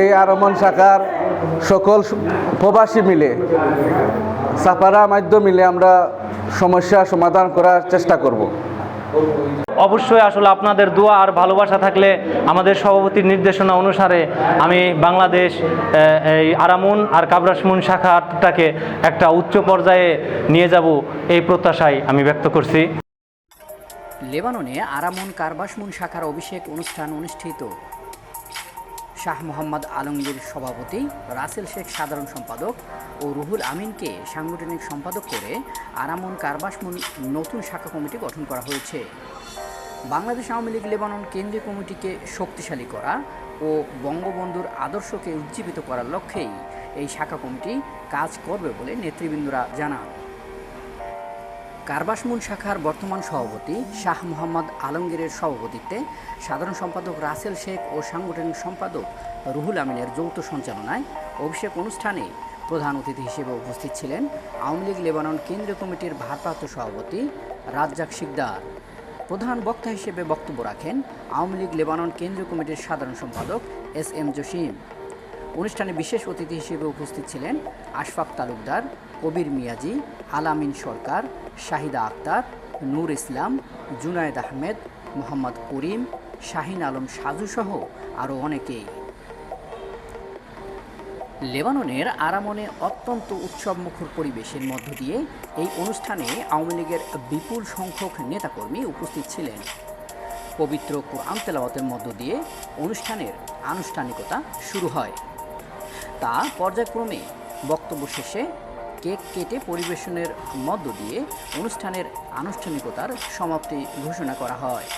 এই আরমন শাখার সকল প্রবাসী মিলে সাপারা মাধ্য মিলে আমরা সমস্যা সমাধান করার চেষ্টা করব। অবশ্যই আসলে আপনাদের দোয়া আর ভালোবাসা থাকলে আমাদের সভাপতির নির্দেশনা অনুসারে আমি বাংলাদেশ এই আরামুন আর কাবরাসমুন শাখাটাকে একটা উচ্চ পর্যায়ে নিয়ে যাব এই প্রত্যাশায় আমি ব্যক্ত করছি। লেবাননে আরামুন কারবাসমুন শাখার অভিষেক অনুষ্ঠান অনুষ্ঠিত। শাহ মোহাম্মদ আলমগীর সভাপতি, রাসেল শেখ সাধারণ সম্পাদক ও রুহুল আমিনকে সাংগঠনিক সম্পাদক করে আরামন কারবাসমুন নতুন শাখা কমিটি গঠন করা হয়েছে। বাংলাদেশ আওয়ামী লীগ লেবানন কেন্দ্রীয় কমিটিকে শক্তিশালী করা ও বঙ্গবন্ধুর আদর্শকে উজ্জীবিত করার লক্ষ্যেই এই শাখা কমিটি কাজ করবে বলে নেতৃবৃন্দরা জানান। কারবাসমুন শাখার বর্তমান সভাপতি শাহ মোহাম্মদ আলমগীরের সভাপতিত্বে সাধারণ সম্পাদক রাসেল শেখ ও সাংগঠনিক সম্পাদক রুহুল আমিনের যৌথ সঞ্চালনায় অভিষেক অনুষ্ঠানে প্রধান অতিথি হিসেবে উপস্থিত ছিলেন আওয়ামী লীগ লেবানন কেন্দ্রীয় কমিটির ভারপ্রাপ্ত সভাপতি রাজ্জাক শিকদার। প্রধান বক্তা হিসেবে বক্তব্য রাখেন আওয়ামী লীগ লেবানন কেন্দ্রীয় কমিটির সাধারণ সম্পাদক এস এম জসিম। অনুষ্ঠানে বিশেষ অতিথি হিসেবে উপস্থিত ছিলেন আশফাক তালুকদার, কবির মিয়াজি, আলামিন সরকার, শাহিদা আক্তার, নূর ইসলাম, জুনায়েদ আহমেদ, মোহাম্মদ করিম, শাহিন আলম সাজু সহ আরও অনেকেই। লেবাননের আরামনে অত্যন্ত উৎসবমুখর পরিবেশের মধ্য দিয়ে এই অনুষ্ঠানে আওয়ামী লীগের বিপুল সংখ্যক নেতাকর্মী উপস্থিত ছিলেন। পবিত্র কোরআন তেলাওয়াতের মধ্য দিয়ে অনুষ্ঠানের আনুষ্ঠানিকতা শুরু হয়। তা পর্যায়ক্রমে বক্তব্য শেষে কেক কেটে পরিবেশনের মধ্য দিয়ে অনুষ্ঠানের আনুষ্ঠানিকতার সমাপ্তি ঘোষণা করা হয়।